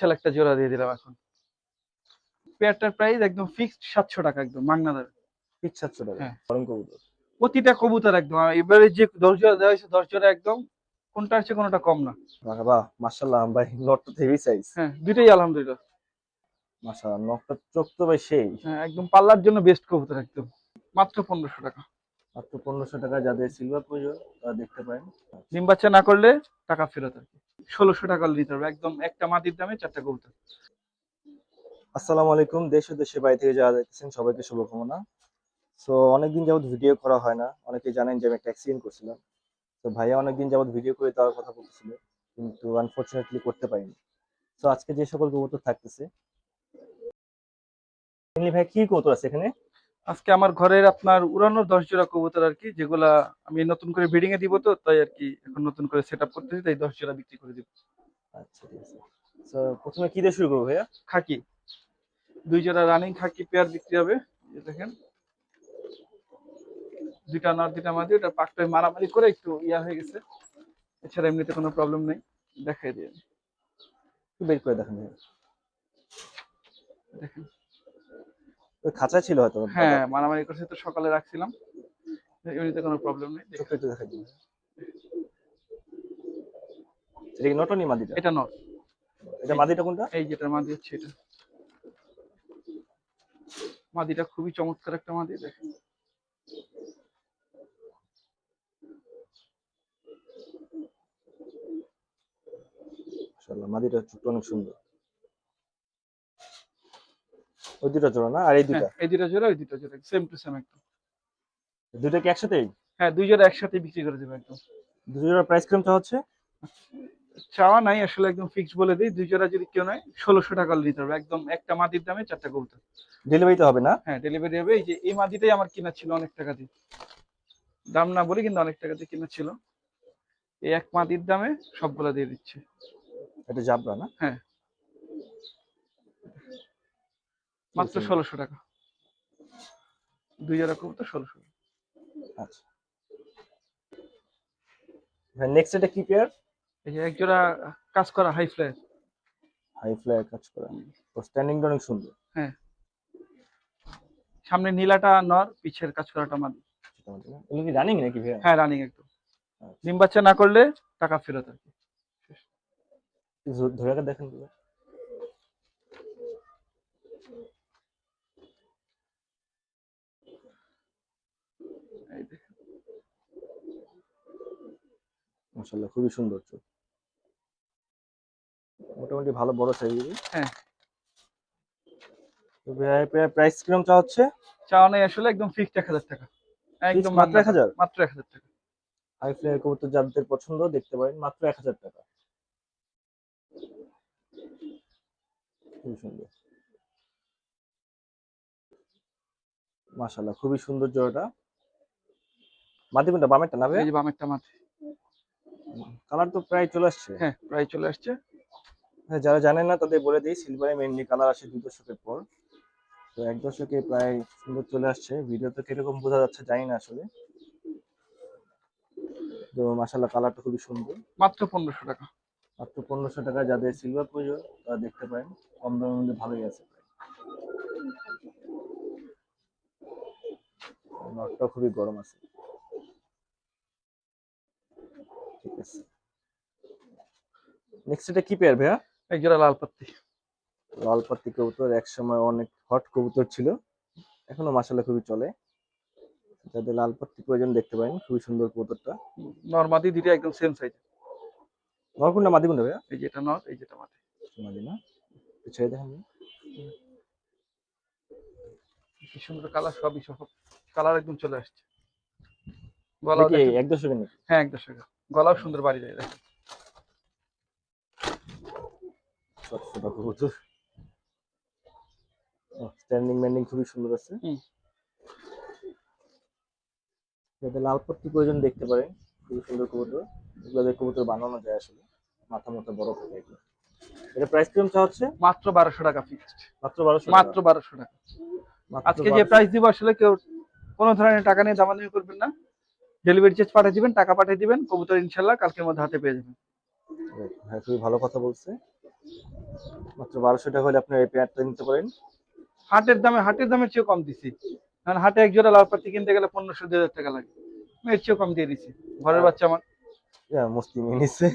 বিশাল একটা জোড়া দিয়ে দিলাম এখন। পেয়ারটার প্রাইস একদম ফিক্সড সাতশো টাকা একদম মাগনা ঠিক সাতশো টাকা। হ্যাঁ। গরম কবুতর। প্রতিটা কবুতর একদম এবারে যে দশ জোড়া দেওয়া হয়েছে দশ জোড়া একদম কোনটা আছে কোনটা কম না। বাহ, ভাই নটটা হেভি সাইজ হ্যাঁ দুইটাই আলহামদুলিল্লাহ। মাশাল্লাহ নটটা চোখ তো ভাই সেই। হ্যাঁ একদম পাল্লার জন্য বেস্ট কবুতর একদম। মাত্র পনেরোশো টাকা। মাত্র পনেরোশো টাকা যাদের সিলভার প্রয়োজন তারা দেখতে পারেন। ডিম বাচ্চা না করলে টাকা ফেরত আর কি। ষোলোশো টাকা নিতে হবে, একদম একটা মাটির দামে চারটা কবুতর। আসসালামু আলাইকুম, দেশ ও দেশের বাইরে থেকে যারা দেখতেছেন, সবাইকে শুভকামনা। সো অনেকদিন যাবত ভিডিও করা হয় না। অনেকে জানেন যে আমি একটা অ্যাক্সিডেন্ট করছিলাম। তো ভাইয়া অনেকদিন যাবত ভিডিও করে দেওয়ার কথা বলছিল কিন্তু আনফরচুনেটলি করতে পারিনি। তো আজকে যে সকল কবুতর থাকতেছে ভাই, কি কবুতর আছে এখানে? আজকে আমার ঘরের আপনার উড়ানোর দশ জোড়া কবুতর আর কি যেগুলা আমি নতুন করে ব্রিডিং এ দিব তো তাই আর কি এখন নতুন করে সেট আপ করতেছি তাই দশ জোড়া বিক্রি করে দিব। আচ্ছা ঠিক আছে। তো প্রথমে কি দিয়ে শুরু করব ভাইয়া? খাকি। দুই জোড়া রানিং খাকি পেয়ার বিক্রি হবে দেখেন। দুইটা নর দুইটা মাদি ওটা পাকটায় মারামারি করে একটু ইয়া হয়ে গেছে। এছাড়া এমনিতে কোনো প্রবলেম নেই দেখাই দিয়ে বের করে দেখেন দেখেন। ওই খাঁচা ছিল হয়তো হ্যাঁ মারামারি করছে তো সকালে রাখছিলাম। এমনিতে কোনো প্রবলেম নেই চোখটা একটু দেখাই দিন এটা কি নটনি মাদিটা? এটা নর এটা মাদিটা কোনটা? এই যেটা মাদি হচ্ছে এটা। মাদিটা খুবই চমৎকার একটা মাদি দেখেন। মাদিটা অনেক সুন্দর। ওই দুটো জোড়া না? আর এই দুটা? হ্যাঁ এই দুটা জোড়া ওই দুটা জোড়া সেম টু সেম একদম। দুটো কি একসাথেই? হ্যাঁ দুই জোড়া একসাথে বিক্রি করে দেবো একদম। দুটো জোড়া প্রাইস কিরমটা হচ্ছে? চাওয়া নাই আসলে একদম ফিক্স বলে দিই। দুই জোড়া যদি কেউ নেয় ষোলোশো টাকা নিতে হবে। একদম একটা মাদির দামে চারটা কবুতর। ডেলিভারিতে হবে না? হ্যাঁ ডেলিভারি হবে। এই যে এই মাদিটাই আমার কিনা ছিল অনেক টাকা দিয়ে। দাম না বলি কিন্তু অনেক টাকা দিয়ে কিনা ছিল। এই এক মাদির দামে সবগুলা দিয়ে দিচ্ছে। এটা জাবরা না? হ্যাঁ। মাত্র। ষোলোশো টাকা। দুই জোড়া কবুতর ষোলোশো আচ্ছা। নেক্সট এটা কি পেয়ার এই যে এক জোড়া কাজ করা হাই ফ্লায়ার হাই ফ্লাই কাজ করা। তো স্ট্যান্ডিংটা অনেক সুন্দর। হ্যাঁ। সামনে নীলাটা নর পিছের কাজ করাটা মাদি। এগুলো কি রানিং নাকি ভাইয়া? হ্যাঁ রানিং একদম। আচ্ছা। ডিম বাচ্চা না করলে টাকা ফেরত আর কি। একটু ধরে দেখেন তো। এই দেখেন। মাশাআল্লাহ খুবই সুন্দর চোখ। মোটামুটি ভালো বড় সাইজ হ্যাঁ। তো প্রাইস কিরম চা হচ্ছে? চাওয়া নেই আসলে একদম ফিক্সড এক হাজার টাকা। একদম মাত্র এক হাজার? মাত্র এক হাজার টাকা। হাই ফ্লাই কবুতর যাদের পছন্দ দেখতে পারেন মাত্র এক হাজার টাকা। খুবই সুন্দর। মাশাল্লাহ খুবই সুন্দর জোড়াটা মাদি কোনটা বামেরটা না এই যে বামেরটা মাথা কালার তো প্রায় চলে আসছে। হ্যাঁ প্রায় চলে আসছে। হ্যাঁ, যারা জানেন না তাদের বলে দিই সিলভারে মেনলি কালার আসে দুই দশকের পর। তো এক দশকে প্রায় সুন্দর চলে আসছে। ভিডিওতে কীরকম বোঝা যাচ্ছে জানি না আসলে। তো মাশাল্লাহ কালারটা খুবই সুন্দর। মাত্র পনেরোশো টাকা। মাত্র পনেরোশো টাকা যাদের সিলভার প্রয়োজন তারা দেখতে পারেন। কম দামের মধ্যে ভালোই আছে নটটা খুবই গরম আছে। ঠিক আছে। নেক্সট এটা কি পেয়ার ভাইয়া? এক জোড়া লাল পাত্তি। লাল পাতি কবুতর এক সময় অনেক হট কবুতর ছিল। এখনও মাসালা খুবই চলে। যাদের লাল পাত্তি প্রয়োজন দেখতে পারেন খুবই সুন্দর কবুতরটা। নর্মাদি দুইটা একদম সেম সাইজ নরকুন্ডা মাদি কোনটা ভাইয়া? এই যেটা নর এই যেটা মাদি। মাদি না? ছেড়ে দেখেন। কি সুন্দর কালার সবই সব কালার একদম চলে আসছে। দেখি এক দশকের নাকি হ্যাঁ একদম টাকা গলাও সুন্দর বাড়ি যায় স্ট্যান্ডিং ম্যান্ডিং খুবই সুন্দর আছে। হুম। যাদের লাল পট্টি প্রয়োজন দেখতে পারেন খুবই সুন্দর কবুতর। এগুলো কবুতর বানানো যায় আসলে মাথা মতো বড় থাকে এগুলো। এটা প্রাইস কিরম চা হচ্ছে? মাত্র বারোশো টাকা ফিক্সড মাত্র বারোশো মাত্র বারোশো টাকা। আজকে যে প্রাইস দিব আসলে কেউ কোনো ধরনের টাকা নিয়ে দামাদামি করবেন না। ডেলিভারি চার্জ পাঠিয়ে দিবেন টাকা পাঠিয়ে দিবেন কবুতর ইনশাল্লাহ কালকের মধ্যে হাতে পেয়ে যাবেন। হ্যাঁ খুবই ভালো কথা বলছে। মাত্র বারোশো টাকা হলে আপনার এই পেয়ারটা নিতে পারেন। হাটের দামে হাটের দামের চেয়েও কম দিছি। কারণ হাটে এক জোড়া লাল পাতি কিনতে গেলে পনেরোশো দুই হাজার টাকা লাগে। আমি এর চেয়েও কম দিয়ে দিছি। ঘরের বাচ্চা আমার। ইয়া, মস্তি নিয়ে নিচ্ছে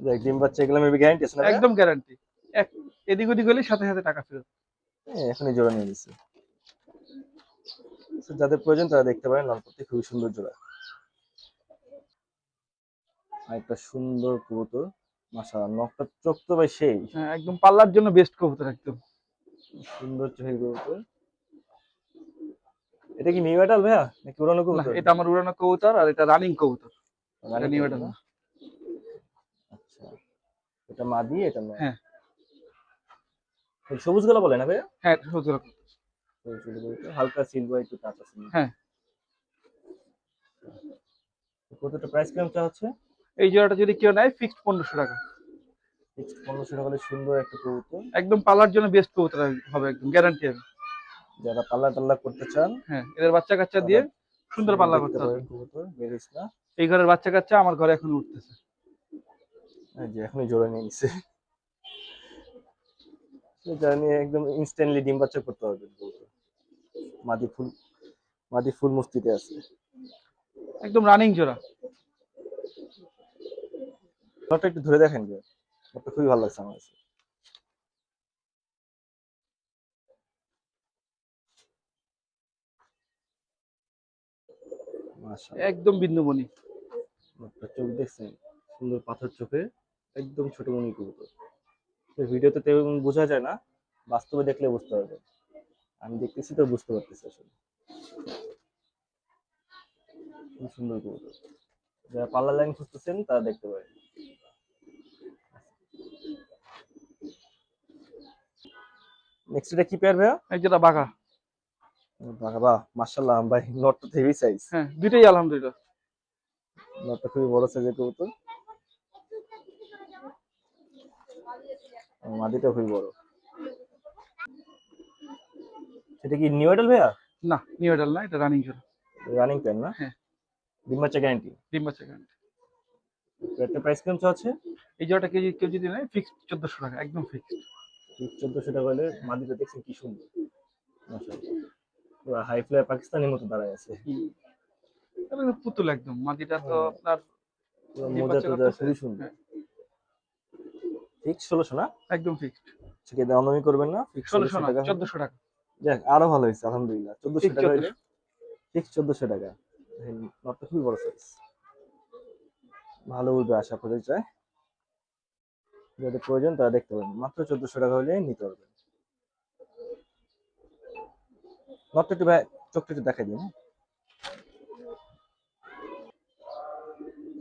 দেখ ডিম বাচ্চা এগুলো মেবি গ্যারান্টি আছে না একদম গ্যারান্টি এক এদিক ওদিক হলে সাথে সাথে টাকা ফেরত। হ্যাঁ, এখনই জোড়া নিয়ে নিচ্ছে যাদের প্রয়োজন তারা দেখতে পারেন লালপতি খুবই সুন্দর জোড়া। একটা সুন্দর কবুতর চোখ তো ভাই সেই। হ্যাঁ, একদম পাল্লার জন্য বেস্ট কবুতর একদম। সুন্দর চোখের কবুতর। এটা কি নিউ এটাল ভাইয়া? নাকি পুরানো না, কবুতর? এটা আমার উড়ানো কবুতর আর এটা রানিং কবুতর। রানী নিউ কবুতর এটা আচ্ছা এটা মাদি এটা হ্যাঁ। সবুজগুলো বলে না ভাইয়া? হ্যাঁ সবুজ। গুলো। হালকা সিলভার একটু টাচ আছে হ্যাঁ। কতটা প্রাইস কেমন চা হচ্ছে? এই জোড়াটা যদি কেউ নেয় ফিক্সড পনেরোশো টাকা। পনেরোশো টাকা হলে সুন্দর একটা কবুতর। একদম পাল্লার জন্য বেস্ট কবুতর হবে একদম গ্যারান্টি হবে। যারা পাল্লা টাল্লা করতে চান হ্যাঁ এদের বাচ্চা কাচ্চা দিয়ে সুন্দর পাল্লা করতে হবে। কবুতর বের হইছে না? এই ঘরের বাচ্চা কাচ্চা আমার ঘরে এখন উঠতেছে। যে এখনই জোড়া নিয়ে নিছে। নিয়ে একদম ইনস্ট্যান্টলি ডিম বাচ্চা করতে হবে কবুতর। মাদি ফুল মাদি ফুল মস্তিতে আছে। একদম রানিং জোড়া। একটু ধরে দেখেন যে খুবই ভালো লাগছে আমার কাছে। একদম বিন্দুমণি। চোখ দেখছেন? সুন্দর পাথর চোখে একদম ছোট মনি কবুতর ভিডিওতে তেমন বোঝা যায় না বাস্তবে দেখলে বুঝতে পারবে আমি দেখতেছি তো বুঝতে পারতেছি আসলে। খুব সুন্দর কবুতর। যারা পার্লার লাইন খুঁজতেছেন তারা দেখতে পারেন। নেক্সট এটা কি পেয়ার ভাইয়া? এই যেটা বাঘা। বাহ বাহ মাশাআল্লাহ ভাই নটটা হেভি সাইজ হ্যাঁ দুইটাই আলহামদুলিল্লাহ। নটটা খুবই বড় সাইজের কবুতর। মাদিটা খুবই বড়। সেটা কি নিউ এডাল ভাইয়া? না নিউ এডাল না এটা রানিং জোড়া রানিং প্যান না? হ্যাঁ। ডিম বাচ্চা গ্যারান্টি ডিম বাচ্চা guarantee। একটা প্রাইস কেমন আছে? এই জোড়াটা কেজি কেউ যদি নেয় ফিক্সড চোদ্দশো টাকা একদম ফিক্সড চোদ্দশো টাকা হলে মাদিটা দেখছেন কি সুন্দর। মাশাআল্লাহ। পুরো হাই ফ্লাই পাকিস্তানের মতো দাঁড়ায় আছে। পুতুল একদম। মাটিটা তো হ্যাঁ। আপনার মোজা খুবই সুন্দর। হ্যাঁ। ফিক্স ষোলোশো না? একদম ফিক্সড সেকে দামদামি করবেন না? ফিক্স ষোলোশো টাকা। চোদ্দশো টাকা। যাক আরও ভালো হয়েছে আলহামদুলিল্লাহ। চোদ্দশো টাকা ঠিক চোদ্দশো টাকা। নটটা খুবই বড় সাইজ ভালো উঠবে আশা করি চাই যাদের প্রয়োজন তারা দেখতে পারেন মাত্র চোদ্দশো টাকা হলে নিতে পারবেন নটটা একটু ভাই চোখটা একটু দেখাই দিন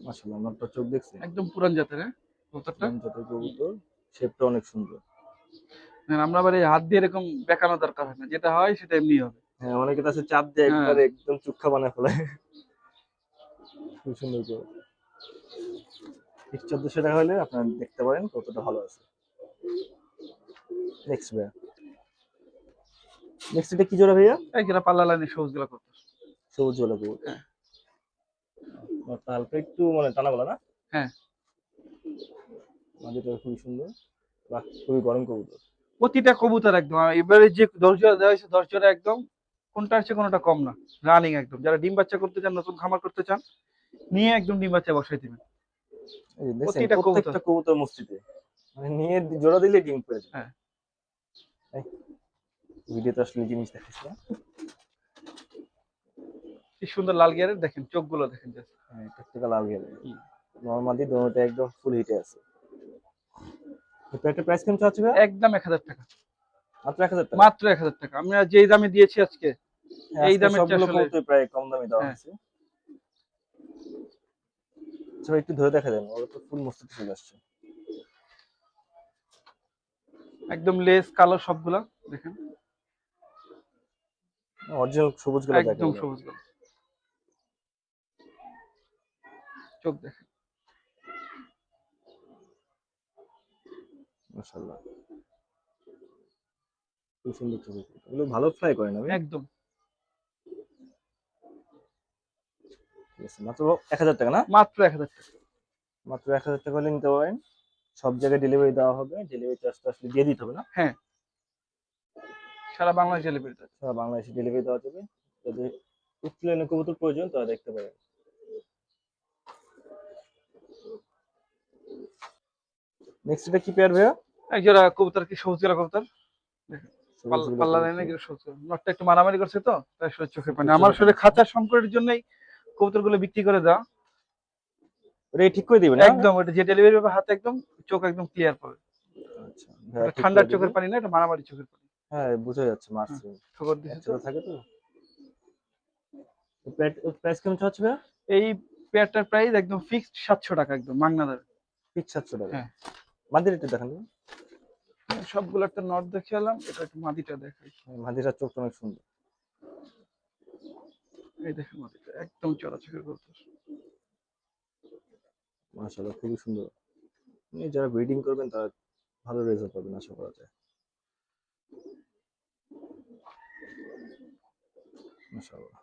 মাসাল্লাহ নটটা চোখ দেখছেন? একদম পুরান জাতের হ্যাঁ কবুতরটা যত কবুতর। শেপটা অনেক সুন্দর। হ্যাঁ, আমরা আবার এই হাত দিয়ে এরকম বেকানো দরকার হয় না। যেটা হয় সেটা এমনি হবে। হ্যাঁ অনেকে আছে চাপ দিয়ে হ্যাঁ। একবারে একদম চুক্ষা বানায় ফেলায় খুব সুন্দর করে। চোদ্দশো টাকা হলে আপনারা দেখতে পারেন কতটা ভালো আছে। নেক্সট ভাইয়া। নেক্সট এটা কি জোড়া ভাইয়া? এই যেটা পাল্লা লাইনে সবুজগুলা করতে সবুজ কবুতর হ্যাঁ। হালকা একটু মানে টানা বলা না? হ্যাঁ। মাঝেটা খুবই সুন্দর। বাহ খুবই গরম কবুতর। প্রতিটা কবুতর একদম এবারে যে দশ জোড়া দেওয়া হয়েছে একদম কোনটা আছে কোনটা কম না রানিং একদম যারা ডিম বাচ্চা করতে চান নতুন খামার করতে চান নিয়ে একদম ডিম বাচ্চা বসাই দিবেন প্রতিটা কবুতর। কবুতর মসজিদে মানে নিয়ে জোড়া দিলে ডিম করে হ্যাঁ। ভিডিওতে আসলে জিনিস দেখাচ্ছি কি সুন্দর লাল গিয়ারের দেখেন চোখগুলো দেখেন। হ্যাঁ, লাল হুম। নর্মালি দোনোটা একদম ফুল হিটে আছে তো প্রাইস কেমন চাচ্ছি একদম এক হাজার টাকা। মাত্র এক হাজার টাকা? মাত্র এক হাজার টাকা। আমরা যেই দামে দিয়েছি আজকে হ্যাঁ, এই দামের সবগুলো চেয়ে প্রায় কম দামে দেওয়া হ্যাঁ। হয়েছে। আচ্ছা একটু ধরে দেখা দেন ওরা তো ফুল মস্তিতে চলে আসছে। একদম লেস কালো সবগুলা দেখেন। অরিজিনাল সবুজগুলো একদম সবুজগুলো চোখ দেখেন। মাশাআল্লাহ। খুব সুন্দর ছবি এগুলো ভালো ফ্লাই করে না একদম। মাত্র এক হাজার টাকা না? মাত্র এক হাজার টাকা। মাত্র এক হাজার টাকা হলে নিতে পারেন। সব জায়গায় ডেলিভারি দেওয়া হবে। ডেলিভারি চার্জটা আসলে দিয়ে দিতে হবে না? হ্যাঁ। সারা বাংলাদেশ ডেলিভারি সারা বাংলাদেশে ডেলিভারি দেওয়া যাবে। যদি উত্তোলনে কবুতর প্রয়োজন তারা দেখতে পারেন। নেক্সট এটা কি পেয়ার ভাইয়া? এক জোড়া কবুতর কি সবুজ জোড়া কবুতর? পাল্লা গুলো দেয় না সবুজ নটটা একটু মারামারি করছে তো তাই আসলে চোখে পানি। আমার আসলে খাঁচার সংকটের জন্যই কবুতরগুলো বিক্রি করে দেওয়া। ওটা ঠিক করে দিবেন একদম ওটা যে ডেলিভারি পাবে হাতে একদম চোখ একদম ক্লিয়ার পাবে। আচ্ছা ঠান্ডার চোখের পানি না এটা মারামারি চোখের পানি। হ্যাঁ বোঝা যাচ্ছে মারছে। ঠোকর দিছে থাকে তো? প্রাইস কেমন চাচ্ছে ভাইয়া এই পেয়ারটার প্রাইস একদম ফিক্সড সাতশো টাকা একদম মাগনা দেবে পিক সাতশো টাকা? হ্যাঁ। মাদির একটু দেখান। সবগুলো একটা নট দেখে এলাম এটা একটু মাদিটা দেখাই। মাদিরার চোখটা অনেক সুন্দর। এই দেখেন মাদিটা একদম চড়া চোখের কবুতর মাশাআল্লাহ খুবই সুন্দর। যারা ব্রিডিং করবেন তারা ভালো রেজাল্ট পাবেন আশা করা যায়। মাশাআল্লাহ।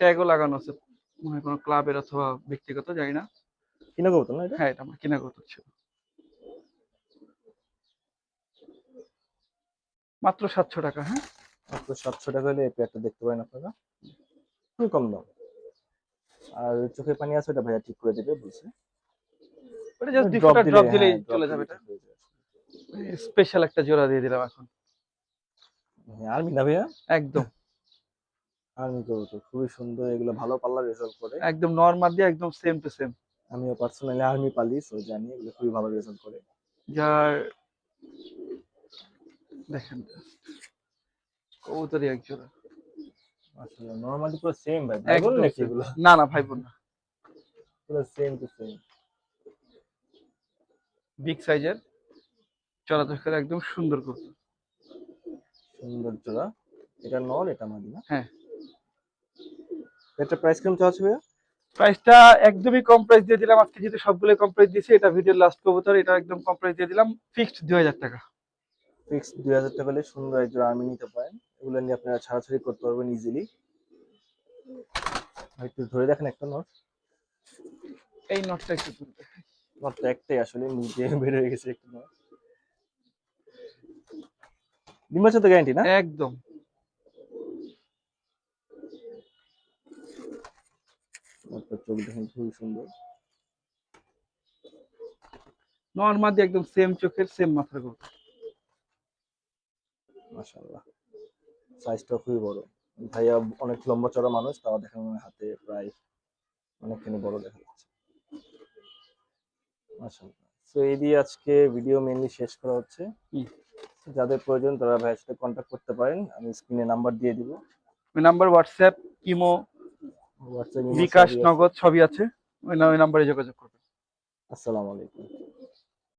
ট্যাগও লাগানো আছে মনে হয় কোনো ক্লাবের অথবা ব্যক্তিগত জানি না। কিনা কবুতর না এটা? হ্যাঁ এটা আমার কিনা কবুতর ছিল। মাত্র সাতশো টাকা হ্যাঁ? মাত্র সাতশো টাকা হলে এই পেয়ারটা দেখতে পারেন আপনারা। খুবই কম দাম। আর চোখে পানি আছে ওটা ভাইয়া ঠিক করে দেবে বলছে। ওটা জাস্ট দিলে- ড্রপ দিলেই হ্যাঁ, চলে যাবে এটা। হয়ে। স্পেশাল একটা জোড়া দিয়ে দিলাম এখন। হ্যাঁ, আর্মি না ভাইয়া? একদম। আর্মি কবুতর খুবই সুন্দর এগুলো ভালো পাল্লা রেজাল্ট করে। একদম নর্মাল দিয়ে একদম সেম টু সেম আমিও পার্সোনালি আর্মি পালি সো জানি এগুলো খুবই ভালো রেজাল্ট করে। যার দেখেন কবুতরই এক জোড়া। আসলে নরমালি পুরো সেম ভাই। ভাই একদম নাকি এগুলো। না না ভাই বোন না। পুরো সেম টু সেম বিগ সাইজের চোখের একদম সুন্দর কবুতর। সুন্দর জোড়া এটা নর এটা মাদি না? হ্যাঁ। এটা প্রাইস কেমন চাচ্ছে ভাইয়া? প্রাইসটা একদমই কম প্রাইস দিয়ে দিলাম। আজকে যেহেতু সবগুলো কম প্রাইস দিয়েছি এটা ভিডিওর লাস্ট কবুতর এটা একদম কম প্রাইস দিয়ে দিলাম। ফিক্সড দুই হাজার টাকা। ফিক্স দুই হাজার টাকা হলে সুন্দর এক জোড়া আর্মি নিতে পারেন। এগুলো নিয়ে আপনারা ছাড়াছাড়ি করতে পারবেন ইজিলি একটু ধরে দেখেন একটা নট এই নটটা একটু তুলবে নট একটাই আসলে নিজে বের হয়ে গেছে একটু নট ডিম্বাচা তো গ্যারান্টি না? একদম। চোখ দেখেন খুবই সুন্দর। নর্মাল দিয়ে একদম সেম চোখের সেম মাথার কবুতর মাশাআল্লাহ। সাইজটা খুবই বড়। ভাইয়া অনেক লম্বা চড়া মানুষ তাও দেখেন হাতে প্রায় অনেকখানি বড় দেখা যাচ্ছে। তো এই দিয়ে আজকে ভিডিও মেনলি শেষ করা হচ্ছে। যাদের প্রয়োজন তারা ভাইয়ের সাথে কন্ট্যাক্ট করতে পারেন। আমি স্ক্রিনে নাম্বার দিয়ে দিব। ওই নাম্বার হোয়াটসঅ্যাপ কিমো হোয়াটসঅ্যাপ বিকাশ নগদ সবই আছে। ওই নাম্বারে যোগাযোগ করবেন। আসসালামু আলাইকুম।